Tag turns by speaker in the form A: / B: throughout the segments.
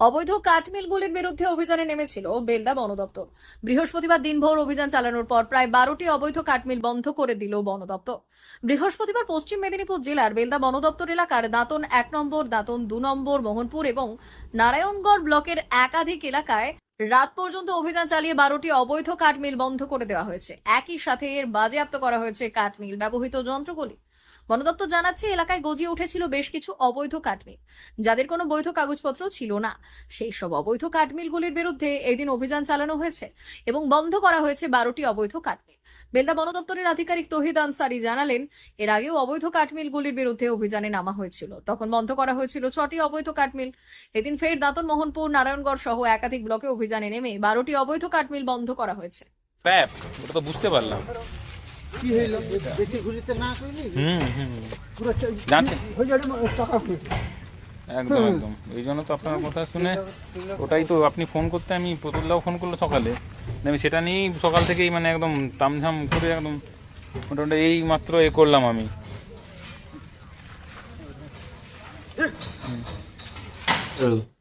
A: অবৈধ কাঠমিলগুলির বিরুদ্ধে অভিযানে নেমেছিল বেলদা বন দপ্তর। বৃহস্পতিবার দিনভর অভিযান চালানোর পর প্রায় বারোটি অবৈধ কাঠমিল বন্ধ করে দিল বন দপ্তর। বৃহস্পতিবার পশ্চিম মেদিনীপুর জেলার বেলদা বন দপ্তর এলাকার দাঁতন এক নম্বর, দাঁতন দু নম্বর, মোহনপুর এবং নারায়ণগড় ব্লকের একাধিক এলাকায় রাত পর্যন্ত অভিযান চালিয়ে বারোটি অবৈধ কাঠমিল বন্ধ করে দেওয়া হয়েছে। একই সাথে এর বাজেয়াপ্ত করা হয়েছে কাঠমিল ব্যবহৃত যন্ত্রগুলি। বন দপ্তর জানাচ্ছে, এলাকায় গজিয়ে উঠেছিল বেশ কিছু অবৈধ কাঠমিল। যাদের কোনো বৈধ কাগজপত্র ছিল না। সেই সব অবৈধ কাঠমিলগুলির বিরুদ্ধে এদিন অভিযান চালানো হয়েছে এবং বন্ধ করা হয়েছে বারোটি অবৈধ কাঠমিল। বেলদা বন দপ্তরের আধিকারিক তহিদ আনসারি জানালেন, এর আগেও অবৈধ কাঠমিলগুলির বিরুদ্ধে অভিযানে নামা হয়েছিল। তখন বন্ধ করা হয়েছিল ছটি অবৈধ কাঠমিল। এদিন ফের দাঁতন মোহনপুর, নারায়ণগড় সহ একাধিক ব্লকে অভিযানে নেমে বারোটি অবৈধ কাঠমিল বন্ধ করা হয়েছে।
B: ওটা তো বুঝতে পারলাম।
C: কি হইল? বেশি ঘুরিতে না কইলি?
B: হুম হুম।
C: পুরো
B: জানছেন?
C: হয়ে যাবে টাকা পেয়ে
B: একদম একদম। এই জন্য তো আপনার কথা শুনে ওটাই তো আপনি ফোন করতে আমি প্রতুলদাও ফোন করল সকালে। আমি সেটা নিয়েই সকাল থেকেই মানে একদম তামঝাম করে একদম মোটামুটি এই মাত্র এ করলাম আমি।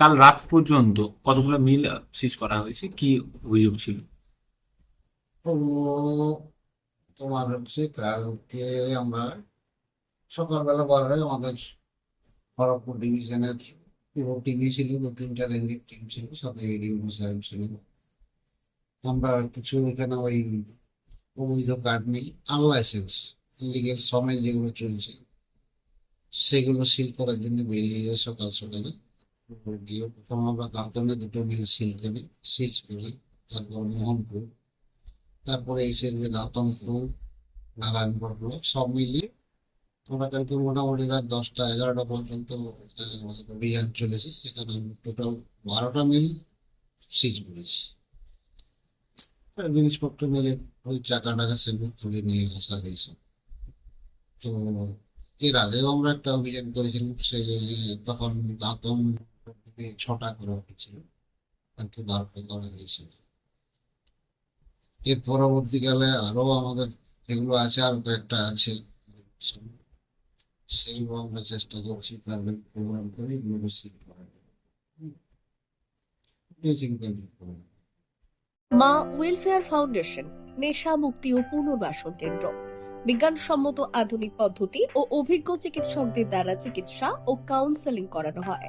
D: কাল রাত পর্যন্ত কতগুলো মিল সিজ করা হয়েছে? কি অভিযোগ ছিল?
C: ও তোমার হচ্ছে কালকে আমরা সকালবেলা বার হয়ে আমাদের খড়গপুর ডিভিশনের পুরো টিমই ছিল, দু তিনটা রেঞ্জের টিম ছিল, সাথে এডিও সাহেব ছিল। আমরা কিছু এখানে ওই অবৈধ কার্ড মিল আনলাইসেন্স লিগেল সমেত যেগুলো চলছে, সেগুলো সিল করার জন্য বেরিয়ে যায় সকাল সকালে। গিয়ে প্রথম আমরা দাঁতনে দুটো মিল সিল করি সিজ করি, তারপর মোহনপুর তারপরে এসে যে নারায়ণপুর ব্লক সব মিলিয়ে আমরা কালকে মোটামুটি রাত দশটা, এগারোটা পর্যন্ত অভিযান চলেছে। সেখানে আমি টোটাল বারোটা মিল সিজ আর জিনিসপত্র মিলে ওই টাকা টাকা সেগুলো তুলে নিয়ে আসা হয়েছে। তো এর আগেও আমরা একটা অভিযান করেছিলাম, সে তখন দাঁতন ছটা করা হয়েছিল কালকে বারোটা করা হয়েছিল এর পরবর্তীকালে আরও আমাদের এগুলো আছে আর কয়েকটা আছে। সেগুলো আমরা চেষ্টা করছি, তাদের প্রোগ্রাম করে করব
E: মা ওয়েলফেয়ার ফাউন্ডেশন, নেশা মুক্তি ও পুনর্বাসন কেন্দ্র। বিজ্ঞানসম্মত আধুনিক পদ্ধতি ও অভিজ্ঞ চিকিৎসকদের দ্বারা চিকিৎসা ও কাউন্সেলিং করানো হয়।